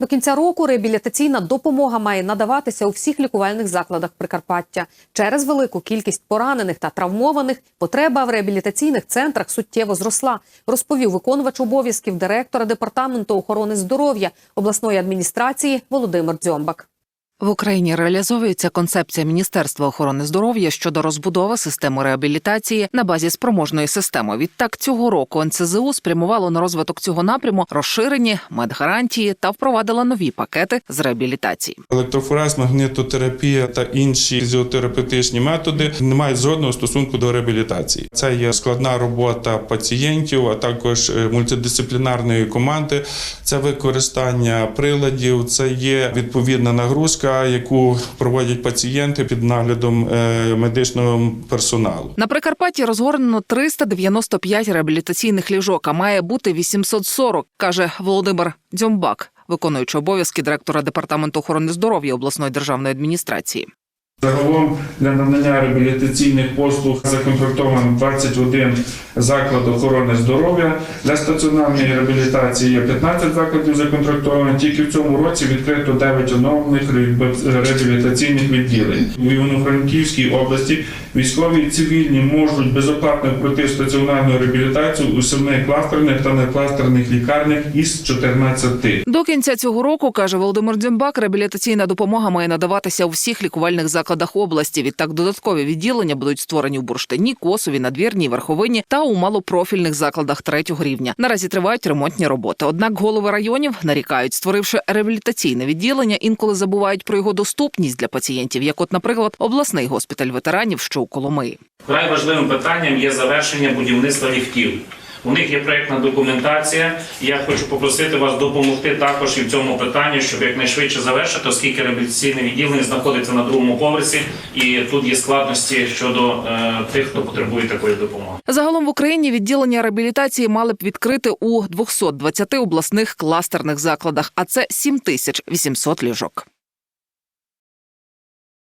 До кінця року реабілітаційна допомога має надаватися у всіх лікувальних закладах Прикарпаття. Через велику кількість поранених та травмованих потреба в реабілітаційних центрах суттєво зросла, розповів виконувач обов'язків директора департаменту охорони здоров'я обласної адміністрації Володимир Дзьомбак. В Україні реалізовується концепція Міністерства охорони здоров'я щодо розбудови системи реабілітації на базі спроможної системи. Відтак цього року НЦЗУ спрямувало на розвиток цього напряму розширені медгарантії та впровадила нові пакети з реабілітації. Електрофорез, магнітотерапія та інші фізіотерапевтичні методи не мають жодного стосунку до реабілітації. Це є складна робота пацієнтів, а також е, мультидисциплінарної команди. Це використання приладів, це є відповідна нагрузка, яку проводять пацієнти під наглядом е, медичного персоналу. На Прикарпатті розгорнено 395 реабілітаційних ліжок, а має бути 840, каже Володимир Дзьомбак, виконуючи обов'язки директора департаменту охорони здоров'я обласної державної адміністрації. Загалом для надання реабілітаційних послуг законтрактовано 21 заклад охорони здоров'я. Для стаціонарної реабілітації є 15 закладів законтрактовано. Тільки в цьому році відкрито 9 оновлених реабілітаційних відділень. У Івано-Франківській області військові і цивільні можуть безоплатно пройти стаціонарну реабілітацію у семи кластерних та некластерних лікарнях із 14. До кінця цього року каже Володимир Дзюмбак, реабілітаційна допомога має надаватися у всіх лікувальних закладах області. Відтак додаткові відділення будуть створені в Бурштині, Косові, Надвірній, Верховині та у малопрофільних закладах третього рівня. Наразі тривають ремонтні роботи. Однак голови районів нарікають, створивши реабілітаційне відділення, інколи забувають про його доступність для пацієнтів, як, от, наприклад, обласний госпіталь ветеранів, що у Коломиї. Вкрай важливим питанням є завершення будівництва ліфтів. У них є проєктна документація. і Я хочу попросити вас допомогти також і в цьому питанні, щоб якнайшвидше завершити, оскільки реабілітаційне відділення знаходиться на другому поверсі, і тут є складності щодо е, тих, хто потребує такої допомоги. Загалом в Україні відділення реабілітації мали б відкрити у 220 обласних кластерних закладах, а це 7800 ліжок.